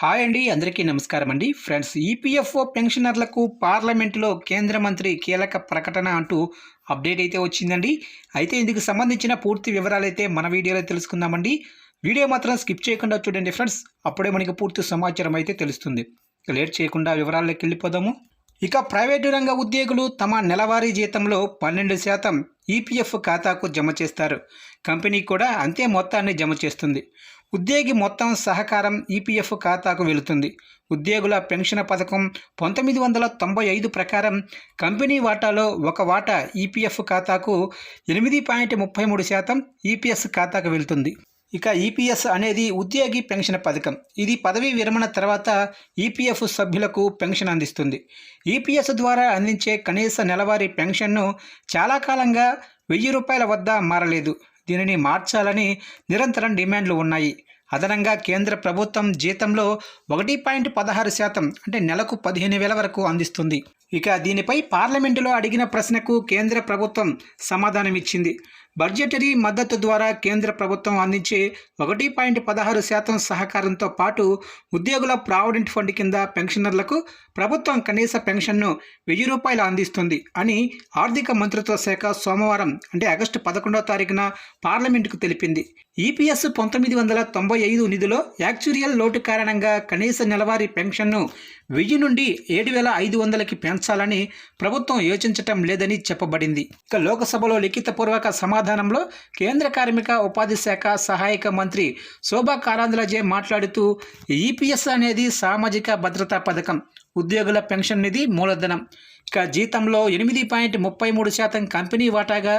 Hi అండి అందరికీ నమస్కారం అండి. ఫ్రెండ్స్ ఈపీఎఫ్ఓ పెన్షనర్లకు పార్లమెంటులో కేంద్ర మంత్రి కీలక ప్రకటన అంటూ అప్డేట్ అయితే వచ్చిందండి. అయితే ఇందుకు సంబంధించిన పూర్తి వివరాలు అయితే మన వీడియోలో తెలుసుకుందామండి. వీడియో మాత్రం స్కిప్ చేయకుండా చూడండి ఫ్రెండ్స్. అప్పుడే మనకి పూర్తి సమాచారం అయితే తెలుస్తుంది. లేట్ చేయకుండా వివరాల్లోకి వెళ్ళిపోదాము. ఇక ప్రైవేటు రంగ ఉద్యోగులు తమ నెలవారీ జీతంలో పన్నెండు శాతం ఈపీఎఫ్ ఖాతాకు జమ చేస్తారు. కంపెనీ కూడా అంతే మొత్తాన్ని జమ చేస్తుంది. ఉద్యోగి మొత్తం సహకారం ఈపీఎఫ్ ఖాతాకు వెళుతుంది. ఉద్యోగుల పెన్షన్ పథకం పంతొమ్మిది వందల తొంభై ఐదు ప్రకారం కంపెనీ వాటాలో ఒక వాటా ఈపీఎఫ్ ఖాతాకు ఎనిమిది పాయింట్ ముప్పై మూడు శాతం ఈపీఎస్ ఖాతాకు వెళ్తుంది. ఇక ఈపీఎస్ అనేది ఉద్యోగి పెన్షన్ పథకం. ఇది పదవీ విరమణ తర్వాత ఈపీఎఫ్ సభ్యులకు పెన్షన్ అందిస్తుంది. ఈపీఎస్ ద్వారా అందించే కనీస నెలవారీ పెన్షన్ను చాలా కాలంగా వెయ్యి రూపాయల వద్ద మారలేదు. దీనిని మార్చాలని నిరంతరం డిమాండ్లు ఉన్నాయి. అదనంగా కేంద్ర ప్రభుత్వం జీతంలో ఒకటి పాయింట్ పదహారు శాతం అంటే నెలకు పదిహేను వేల వరకు అందిస్తుంది. ఇక దీనిపై పార్లమెంటులో అడిగిన ప్రశ్నకు కేంద్ర ప్రభుత్వం సమాధానమిచ్చింది. బడ్జెటరీ మద్దతు ద్వారా కేంద్ర ప్రభుత్వం అందించే ఒకటి పాయింట్ పదహారు శాతం సహకారంతో పాటు ఉద్యోగుల ప్రావిడెంట్ ఫండ్ కింద పెన్షనర్లకు ప్రభుత్వం కనీస పెన్షన్ను వెయ్యి రూపాయలు అందిస్తుంది అని ఆర్థిక మంత్రిత్వ శాఖ సోమవారం అంటే ఆగస్టు పదకొండవ తారీఖున పార్లమెంటుకు తెలిపింది. ఈపీఎస్ పంతొమ్మిది వందల తొంభై ఐదు నిధిలో యాక్చురియల్ లోటు కారణంగా కనీస నెలవారీ పెన్షన్ను వెయ్యి నుండి ఏడు వేల ఐదు వందలకి పెంచాలని ప్రభుత్వం యోచించటం లేదని చెప్పబడింది. ఇక లోకసభలో లిఖితపూర్వక సమాధానంలో కేంద్ర కార్మిక ఉపాధి శాఖ సహాయక మంత్రి శోభా కారాంద్లజే మాట్లాడుతూ ఈపీఎస్ అనేది సామాజిక భద్రతా పథకం ఉద్యోగుల పెన్షన్ నిధి మూలధనం ఇక జీతంలో ఎనిమిది పాయింట్ ముప్పై మూడు శాతం కంపెనీ వాటాగా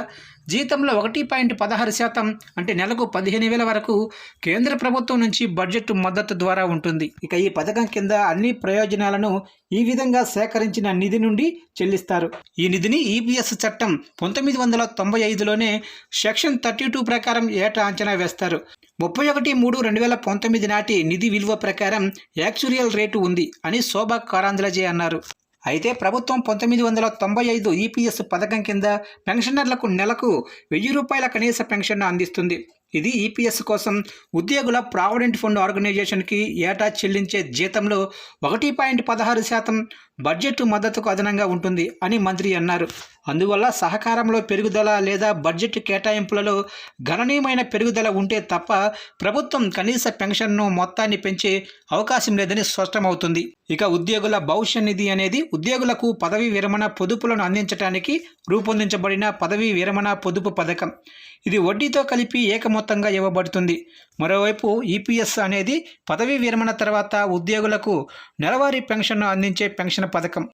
జీతంలో ఒకటి పాయింట్ పదహారు శాతం అంటే నెలకు పదిహేను వేల వరకు కేంద్ర ప్రభుత్వం నుంచి బడ్జెట్ మద్దతు ద్వారా ఉంటుంది. ఇక ఈ పథకం కింద అన్ని ప్రయోజనాలను ఈ విధంగా సేకరించిన నిధి నుండి చెల్లిస్తారు. ఈ నిధిని ఈపీఎస్ చట్టం పంతొమ్మిది వందల తొంభై ఐదులోనే సెక్షన్ థర్టీ టూ ప్రకారం ఏటా అంచనా వేస్తారు. ముప్పై ఒకటి మూడు రెండు వేల పంతొమ్మిది నాటి నిధి విలువ ప్రకారం యాక్చురియల్ రేటు ఉంది అని శోభా కారాంద్లజే అన్నారు. అయితే ప్రభుత్వం పంతొమ్మిది వందల తొంభై ఐదు ఈపీఎస్ పథకం కింద పెన్షనర్లకు నెలకు వెయ్యి రూపాయల కనీస పెన్షన్ అందిస్తుంది. ఇది ఈపీఎస్ కోసం ఉద్యోగుల ప్రావిడెంట్ ఫండ్ ఆర్గనైజేషన్కి ఏటా చెల్లించే జీతంలో ఒకటి పాయింట్ పదహారు శాతం బడ్జెట్ మద్దతుకు అదనంగా ఉంటుంది అని మంత్రి అన్నారు. అందువల్ల సహకారంలో పెరుగుదల లేదా బడ్జెట్ కేటాయింపులలో గణనీయమైన పెరుగుదల ఉంటే తప్ప ప్రభుత్వం కనీస పెన్షన్ను మొత్తాన్ని పెంచే అవకాశం లేదని స్పష్టమవుతుంది. ఇక ఉద్యోగుల భవిష్య నిధి అనేది ఉద్యోగులకు పదవీ విరమణ పొదుపులను అందించడానికి రూపొందించబడిన పదవీ విరమణ పొదుపు పథకం. ఇది వడ్డీతో కలిపి మొత్తంగా ఇవ్వబడుతుంది. మరోవైపు ఈపీఎస్ అనేది పదవీ విరమణ తర్వాత ఉద్యోగులకు నెలవారీ పెన్షన్ను అందించే పెన్షన్ పథకం.